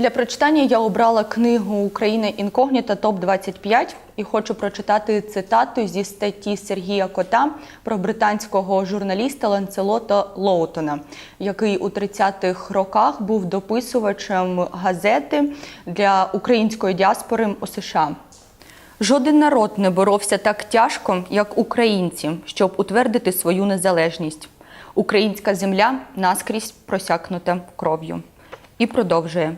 Для прочитання я обрала книгу Україна інкогніта топ 25 і хочу прочитати цитату зі статті Сергія Кота про британського журналіста Ланцелота Лоутона, який у 30-х роках був дописувачем газети для української діаспори у США. Жоден народ не боровся так тяжко, як українці, щоб утвердити свою незалежність. Українська земля наскрізь просякнута кров'ю. І продовжує.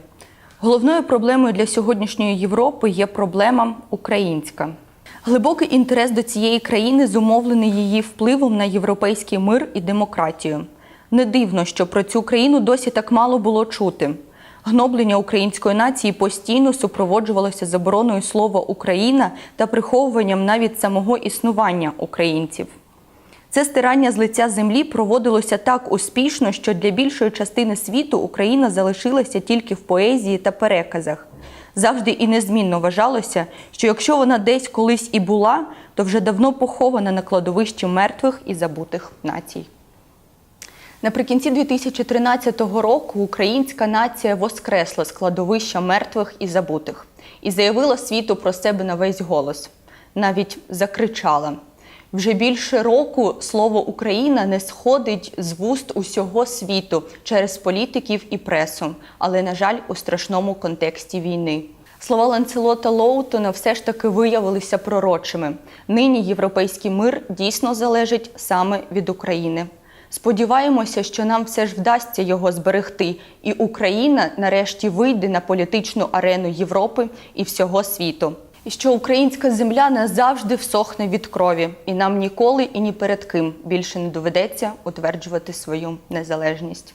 Головною проблемою для сьогоднішньої Європи є проблема українська. Глибокий інтерес до цієї країни зумовлений її впливом на європейський мир і демократію. Не дивно, що про цю країну досі так мало було чути. Гноблення української нації постійно супроводжувалося забороною слова Україна та приховуванням навіть самого існування українців. Це стирання з лиця землі проводилося так успішно, що для більшої частини світу Україна залишилася тільки в поезії та переказах. Завжди і незмінно вважалося, що якщо вона десь колись і була, то вже давно похована на кладовищі мертвих і забутих націй. Наприкінці 2013 року українська нація воскресла з кладовища мертвих і забутих і заявила світу про себе на весь голос. Навіть закричала. Вже більше року слово Україна не сходить з вуст усього світу через політиків і пресу, але, на жаль, у страшному контексті війни. Слова Ланцелота Лоутона все ж таки виявилися пророчими. Нині європейський мир дійсно залежить саме від України. Сподіваємося, що нам все ж вдасться його зберегти, і Україна нарешті вийде на політичну арену Європи і всього світу. І що українська земля назавжди всохне від крові, і нам ніколи і ні перед ким більше не доведеться утверджувати свою незалежність.